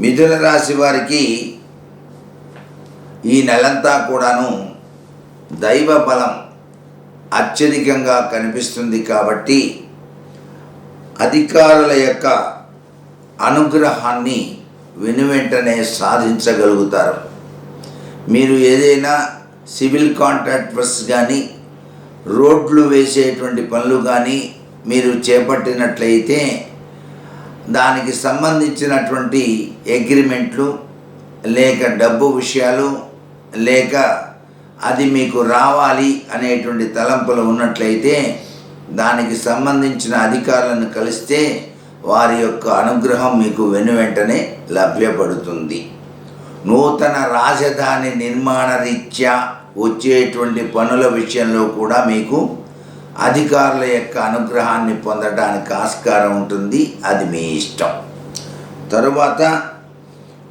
మిథున రాశి వారికి ఈ నెలంతా కూడాను దైవ బలం అత్యధికంగా కనిపిస్తుంది కాబట్టి అధికారుల యొక్క అనుగ్రహాన్ని వెనువెంటనే సాధించగలుగుతారు. మీరు ఏదైనా సివిల్ కాంట్రాక్టర్స్ కానీ రోడ్లు వేసేటువంటి పనులు కానీ మీరు చేపట్టినట్లయితే దానికి సంబంధించినటువంటి అగ్రిమెంట్లు లేక డబ్బు విషయాలు లేక అది మీకు రావాలి అనేటువంటి తలంపులు ఉన్నట్లయితే దానికి సంబంధించిన అధికారులను కలిస్తే వారి యొక్క అనుగ్రహం మీకు వెను వెంటనే లభ్యపడుతుంది. నూతన రాజధాని నిర్మాణ రీత్యా వచ్చేటువంటి పనుల విషయంలో కూడా మీకు అధికారుల యొక్క అనుగ్రహాన్ని పొందడానికి ఆస్కారం ఉంటుంది. అది మీ ఇష్టం. తరువాత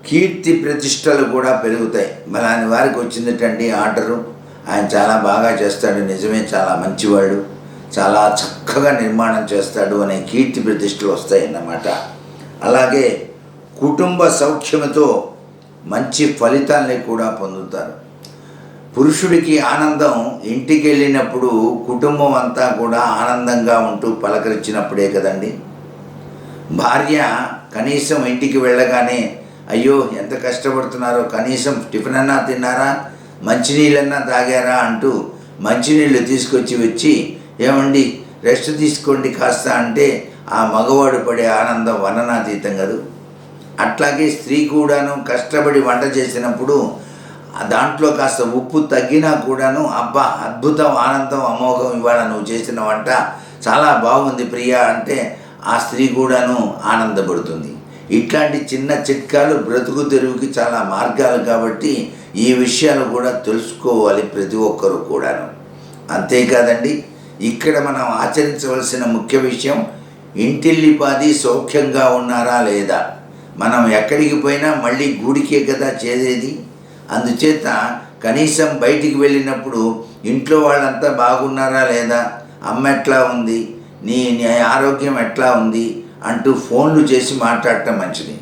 కీర్తి ప్రతిష్టలు కూడా పెరుగుతాయి. మలాని వారికి వచ్చిందిటండి ఆర్డరు ఆయన చాలా బాగా చేస్తాడు. నిజమే చాలా మంచివాడు. చాలా చక్కగా నిర్మాణం చేస్తాడు అనే కీర్తి ప్రతిష్టలు వస్తాయి అన్నమాట అలాగే కుటుంబ సౌఖ్యముతో మంచి ఫలితాల్ని కూడా పొందుతారు. పురుషుడికి ఆనందం ఇంటికి వెళ్ళినప్పుడు కుటుంబం అంతా కూడా ఆనందంగా ఉంటూ పలకరించినప్పుడే కదండి. భార్య కనీసం ఇంటికి వెళ్ళగానే అయ్యో ఎంత కష్టపడుతున్నారో కనీసం టిఫిన్ అన్నా తిన్నారా మంచినీళ్ళన్నా తాగారా అంటూ మంచినీళ్ళు తీసుకొచ్చి వచ్చి ఏమండి రెస్ట్ తీసుకోండి కాస్త అంటే ఆ మగవాడు పడే ఆనందం వర్ణనాతీతం కదా. అట్లాగే స్త్రీ కూడాను కష్టపడి వంట చేసినప్పుడు దాంట్లో కాస్త ఉప్పు తగ్గినా కూడాను అబ్బా అద్భుతం ఆనందం అమోఘం ఇవాళ నువ్వు చేసిన వంట చాలా బాగుంది ప్రియా అంటే ఆ స్త్రీ కూడాను ఆనందపడుతుంది. ఇట్లాంటి చిన్న చిట్కాలు బ్రతుకు తెరువుకి చాలా మార్గాలు కాబట్టి ఈ విషయాలు కూడా తెలుసుకోవాలి ప్రతి ఒక్కరూ కూడాను. అంతేకాదండి ఇక్కడ మనం ఆచరించవలసిన ముఖ్య విషయం ఇంటిల్లిపాది సౌఖ్యంగా ఉన్నారా లేదా? మనం ఎక్కడికి పోయినా మళ్ళీ గూడికే కదా చేదేది అందుచేత కనీసం బయటికి వెళ్ళినప్పుడు ఇంట్లో వాళ్ళంతా బాగున్నారా లేదా? అమ్మ ఎట్లా ఉంది? నీ నీ ఆరోగ్యం ఎట్లా ఉంది? అంటూ ఫోన్లు చేసి మాట్లాడటం మంచిది.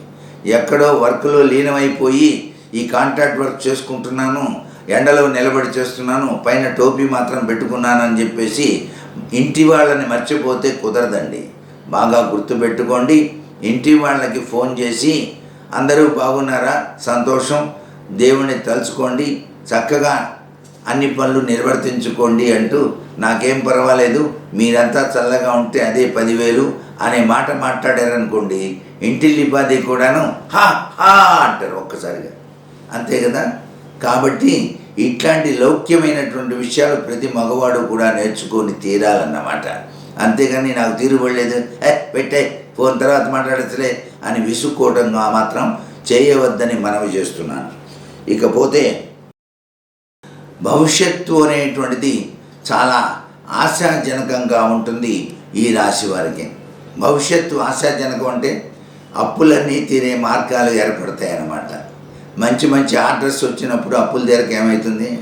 ఎక్కడో వర్క్లో లీనమైపోయి ఈ కాంట్రాక్ట్ వర్క్ చేసుకుంటున్నాను ఎండలో నిలబడి చేస్తున్నాను పైన టోపీ మాత్రం పెట్టుకున్నాను అని చెప్పేసి ఇంటి వాళ్ళని మర్చిపోతే కుదరదండి. బాగా గుర్తుపెట్టుకోండి. ఇంటి వాళ్ళకి ఫోన్ చేసి అందరూ బాగున్నారా? సంతోషం? దేవుణ్ణి తలుచుకోండి చక్కగా అన్ని పనులు నిర్వర్తించుకోండి అంటూ నాకేం పర్వాలేదు మీరంతా చల్లగా ఉంటే అదే పదివేలు అనే మాట మాట్లాడారనుకోండి ఇంటిల్లిపాది కూడాను హా హా అంటారు ఒక్కసారిగా. అంతే కదా? కాబట్టి ఇట్లాంటి లౌక్యమైనటువంటి విషయాలు ప్రతి మగవాడు కూడా నేర్చుకొని తీరాలన్నమాట. అంతేగాని నాకు తీరుబడలేదు ఏ పెట్టే ఫోన్ తర్వాత మాట్లాడచ్చులే అని విసుక్కోవడం మాత్రం చేయవద్దని మనవి చేస్తున్నాను. ఇకపోతే భవిష్యత్తు అనేటువంటిది చాలా ఆశాజనకంగా ఉంటుంది ఈ రాశి వారికి. భవిష్యత్తు ఆశాజనకం అంటే అప్పులన్నీ తీరే మార్గాలు ఏర్పడతాయి అన్నమాట మంచి మంచి ఆర్డర్స్ వచ్చినప్పుడు అప్పులు దగ్గరకు ఏమవుతుంది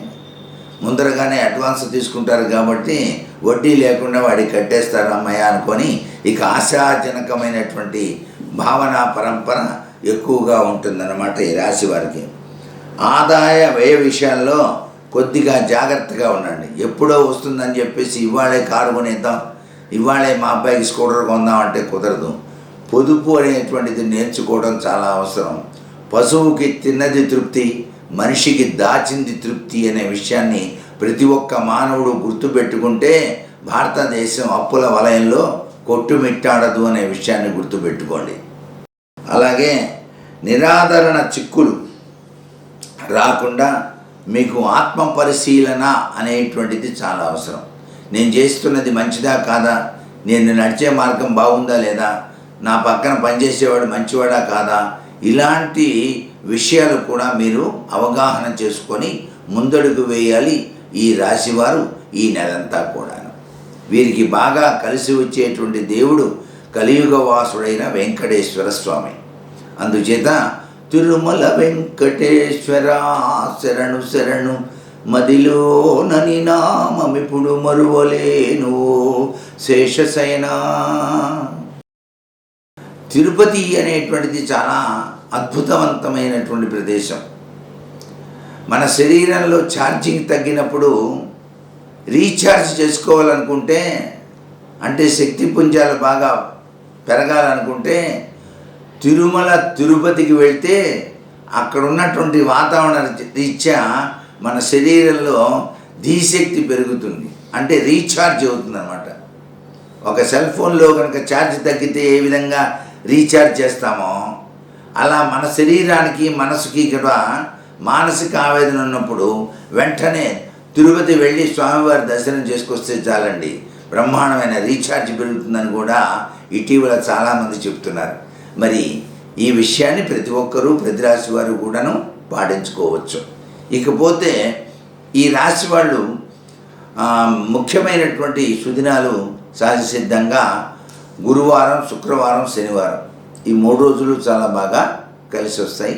ముందరగానే అడ్వాన్స్ తీసుకుంటారు కాబట్టి వడ్డీ లేకుండా వాడికి కట్టేస్తారు అమ్మాయి అనుకొని ఇక ఆశాజనకమైనటువంటి భావన పరంపర ఎక్కువగా ఉంటుందన్నమాట ఈ రాశి వారికి. ఆదాయ వ్యయ విషయాల్లో కొద్దిగా జాగ్రత్తగా ఉండండి. ఎప్పుడో వస్తుందని చెప్పేసి ఇవాళే కారు కొనేద్దాం ఇవాళే మా అబ్బాయికి స్కూటర్ కొందాం అంటే కుదరదు. పొదుపు అనేటువంటిది నేర్చుకోవడం చాలా అవసరం. పశువుకి తిన్నది తృప్తి మనిషికి దాచింది తృప్తి అనే విషయాన్ని ప్రతి ఒక్క మానవుడు గుర్తుపెట్టుకుంటే భారతదేశం అప్పుల వలయంలో కొట్టుమిట్టాడదు అనే విషయాన్ని గుర్తుపెట్టుకోండి. అలాగే నిరాదరణ చిక్కులు రాకుండా మీకు ఆత్మ పరిశీలన అనేటువంటిది చాలా అవసరం. నేను చేస్తున్నది మంచిదా కాదా? నేను నడిచే మార్గం బాగుందా లేదా? నా పక్కన పనిచేసేవాడు మంచివాడా కాదా? ఇలాంటి విషయాలు కూడా మీరు అవగాహన చేసుకొని ముందడుగు వేయాలి ఈ రాశివారు ఈ నెలంతా కూడాను. వీరికి బాగా కలిసి వచ్చేటువంటి దేవుడు కలియుగ వాసుడైన వెంకటేశ్వర స్వామి. అందుచేత తిరుమల వెంకటేశ్వర శరణు శరణు మదిలో నని నామమిప్పుడు మరువలేను శేషశయనా. తిరుపతి అనేటువంటిది చాలా అద్భుతవంతమైనటువంటి ప్రదేశం. మన శరీరంలో ఛార్జింగ్ తగ్గినప్పుడు రీఛార్జ్ చేసుకోవాలనుకుంటే అంటే శక్తి పుంజాలు బాగా పెరగాలనుకుంటే తిరుమల తిరుపతికి వెళ్తే అక్కడ ఉన్నటువంటి వాతావరణ రీత్యా మన శరీరంలో ధీశక్తి పెరుగుతుంది. అంటే రీఛార్జ్ అవుతుంది అనమాట ఒక సెల్ ఫోన్లో కనుక ఛార్జ్ తగ్గితే ఏ విధంగా రీఛార్జ్ చేస్తామో అలా మన శరీరానికి మనసుకి కూడా మానసిక ఆవేదన ఉన్నప్పుడు వెంటనే తిరుపతి వెళ్ళి స్వామివారి దర్శనం చేసుకొస్తే చాలండి. బ్రహ్మాండమైన రీఛార్జ్ పెరుగుతుందని కూడా ఇటీవల చాలామంది చెప్తున్నారు. మరి ఈ విషయాన్ని ప్రతి ఒక్కరూ ప్రతి రాశి వారు కూడాను పాటించుకోవచ్చు. ఇకపోతే ఈ రాశి వాళ్ళు ముఖ్యమైనటువంటి సుదినాలు సహజ సిద్ధంగా గురువారం శుక్రవారం శనివారం ఈ మూడు రోజులు చాలా బాగా కలిసి వస్తాయి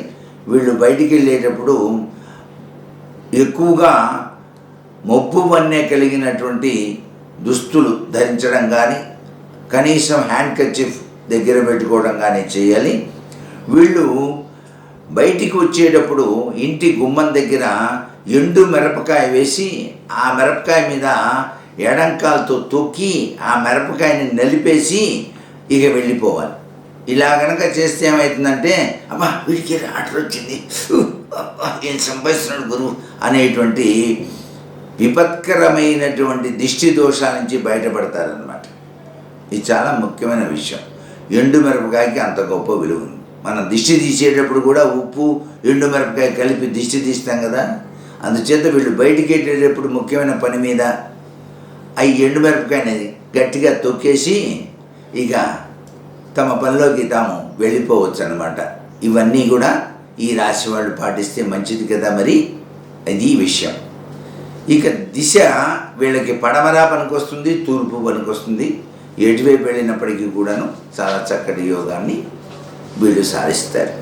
వీళ్ళు బయటికి వెళ్ళేటప్పుడు ఎక్కువగా మొబ్బు వన్నే కలిగినటువంటి దుస్తులు ధరించడం కానీ కనీసం హ్యాండ్ కర్చీఫ్ దగ్గర పెట్టుకోవడం కానీ చేయాలి. వీళ్ళు బయటికి వచ్చేటప్పుడు ఇంటి గుమ్మం దగ్గర ఎండు మిరపకాయ వేసి ఆ మిరపకాయ మీద ఎడంకాలతో తొక్కి ఆ మిరపకాయని నలిపేసి ఇక వెళ్ళిపోవాలి. ఇలా కనుక చేస్తే ఏమవుతుందంటే అమ్మా వీడికి ఆర్డర్ వచ్చింది. ఏం సంపాదిస్తున్నాడు గురువు అనేటువంటి విపత్కరమైనటువంటి దిష్టి దోషాల నుంచి బయటపడతారనమాట ఇది చాలా ముఖ్యమైన విషయం. ఎండు మిరపకాయకి అంత గొప్ప విలువ ఉంది. మనం దిష్టి తీసేటప్పుడు కూడా ఉప్పు ఎండు మిరపకాయ కలిపి దిష్టి తీస్తాం కదా. అందుచేత వీళ్ళు బయటికి వెళ్ళేటప్పుడు ముఖ్యమైన పని మీద అవి ఎండు మిరపకాయని గట్టిగా తొక్కేసి ఇక తమ పనిలోకి తాము వెళ్ళిపోవచ్చు అనమాట ఇవన్నీ కూడా ఈ రాశి వాళ్ళు పాటిస్తే మంచిది కదా మరి? అది విషయం. ఇక దిశ వీళ్ళకి పడమరా పనికొస్తుంది తూర్పు పనికొస్తుంది. ఎటువైపు వెళ్ళినప్పటికీ కూడాను చాలా చక్కటి యోగాన్ని వీళ్ళు సాధిస్తారు.